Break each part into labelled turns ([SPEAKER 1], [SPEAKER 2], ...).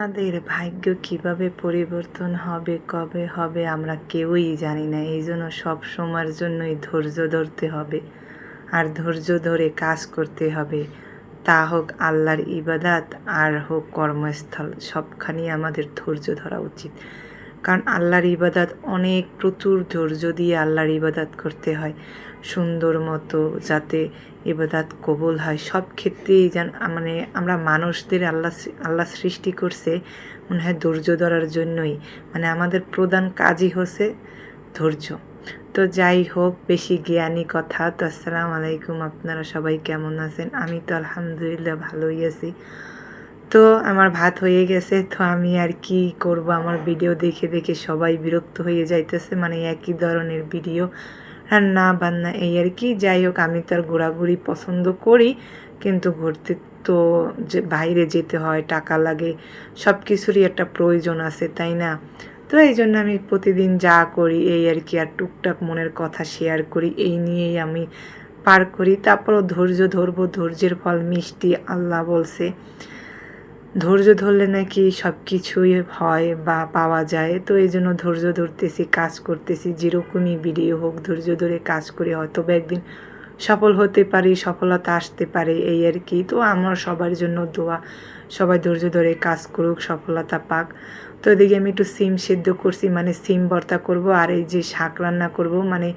[SPEAKER 1] আমাদের ভাগ্য কীভাবে পরিবর্তন হবে, কবে হবে, আমরা কেউই জানি না। এই জন্য সব সময়ের জন্যই ধৈর্য ধরতে হবে আর ধৈর্য ধরে কাজ করতে হবে। তা হোক আল্লাহর ইবাদাত আর হোক কর্মস্থল, সবখানেই আমাদের ধৈর্য ধরা উচিত। কারণ আল্লাহর ইবাদাত অনেক প্রচুর ধৈর্য দিয়ে আল্লাহর ইবাদাত করতে হয়। সুন্দর মতো যাতে ইবাদাত কবুল হয়। সব ক্ষেত্রেই যেন মানে আমরা মানুষদের আল্লাহ আল্লাহ সৃষ্টি করছে মনে হয় ধৈর্য ধরার জন্যই। মানে আমাদের প্রধান কাজই হচ্ছে ধৈর্য। তো যাই হোক, বেশি জ্ঞানী কথা। তো আসসালামু আলাইকুম, আপনারা সবাই কেমন আছেন? আমি তো আলহামদুলিল্লাহ ভালোই আছি। তো আমার ভাত হয়ে গেছে, তো আমি আর কি করব? আমার ভিডিও দেখে দেখে সবাই বিরক্ত হয়ে যাইতেছে মানে একই ধরনের ভিডিও রান্না বান্না এই আর কি। যাই হোক, আমি তো আর ঘোরাঘুরি পছন্দ করি, কিন্তু ঘুরতে তো যে বাইরে যেতে হয়, টাকা লাগে সব কিছুরই একটা প্রয়োজন আছে, তাই না? তো এই জন্য আমি প্রতিদিন যা করি, এই আর কি, আর টুকটাক মনের কথা শেয়ার করি, এই নিয়েই আমি পার করি। তারপরও ধৈর্য ধরবো, ধৈর্যের ফল মিষ্টি আল্লাহ বলছে। ধৈর্য ধরলে নাকি সব কিছুই হয় বা পাওয়া যায়। তো এই জন্য ধৈর্য ধরতেছি, কাজ করতেছি। যেরকমই ভিডিও হোক, ধৈর্য ধরে কাজ করে হয়তো বা একদিন সফল হতে পারি, সফলতা আসতে পারে, এই আর কি। তো আমার সবার জন্য দোয়া। সবাই ধৈর্য ধরে কাজ করুক, সফলতা পাক। তো এদিকে আমি একটু সিম সেদ্ধ করছি মানে সিম ভর্তা করব আর এই যে শাক রান্না করব। মানে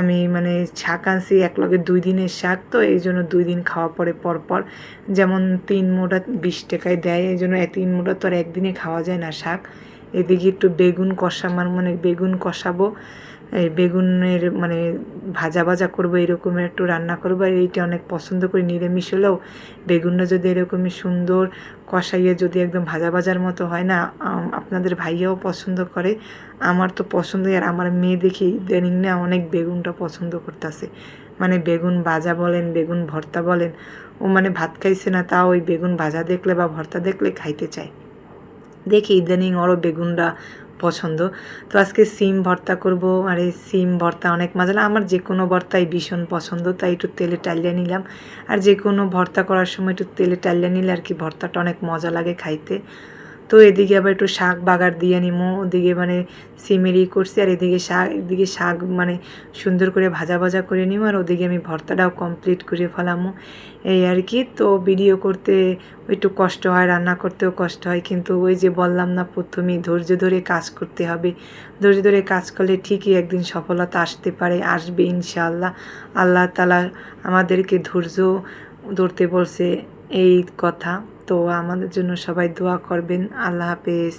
[SPEAKER 1] আমি মানে শাক আনছি লগে দুই দিনের শাক, তো এই জন্য দুই দিন খাওয়া পরে পরপর। যেমন তিন মোটা বিশ টাকায় দেয়, এই জন্য তিন মোটা তো আর একদিনে খাওয়া যায় না শাক। এদিকে একটু বেগুন কষা আমার মানে বেগুন কষাবো। এই বেগুনের মানে ভাজা ভাজা করব, এরকমের একটু রান্না করব। আর এইটা অনেক পছন্দ করি, নিরামিষ হলেও বেগুনটা যদি এরকমই সুন্দর কষাইয়ে যদি একদম ভাজা ভাজার মতো হয় না আপনাদের ভাইয়াও পছন্দ করে, আমার তো পছন্দ আর আমার মেয়ে দেখি ইদানিং না অনেক বেগুনটা পছন্দ করতেছে। মানে বেগুন ভাজা বলেন, বেগুন ভর্তা বলেন, ও মানে ভাত খাইছে না, তাও ওই বেগুন ভাজা দেখলে বা ভর্তা দেখলে খাইতে চায়। দেখি ইদানিং ওরও বেগুনটা পছন্দ। তো আজকে সিম ভর্তা করব, আর এই সিম ভর্তা অনেক মজা লাগে আমার যে কোনো ভর্তাই ভীষণ পছন্দ, তাই একটু তেলে টালিয়ে নিলাম। আর যে কোনো ভর্তা করার সময় একটু তেলে টালিয়ে নিলে আর কি ভর্তাটা অনেক মজা লাগে খাইতে। তো এদিকে আবার একটু শাক বাগার দিয়ে নিমো, ওদিকে মানে সিমেরি করছি, আর এদিকে শাক এদিকে শাক মানে সুন্দর করে ভাজা ভাজা করে নিব আর ওদিকে আমি ভর্তাটাও কমপ্লিট করে ফেলামো। এই আর কি, তো ভিডিও করতে একটু কষ্ট হয়, রান্না করতেও কষ্ট হয়, কিন্তু ওই যে বললাম না, প্রথমেই ধৈর্য ধরে কাজ করতে হবে। ধৈর্য ধরে কাজ করলে ঠিকই একদিন সফলতা আসতে পারে, আসবে ইনশাআল্লাহ। আল্লাহ তালা আমাদেরকে ধৈর্য ধরতে বলছে, এই কথা। তো আমাদের জন্য সবাই দোয়া করবেন। আল্লাহ হাফেজ।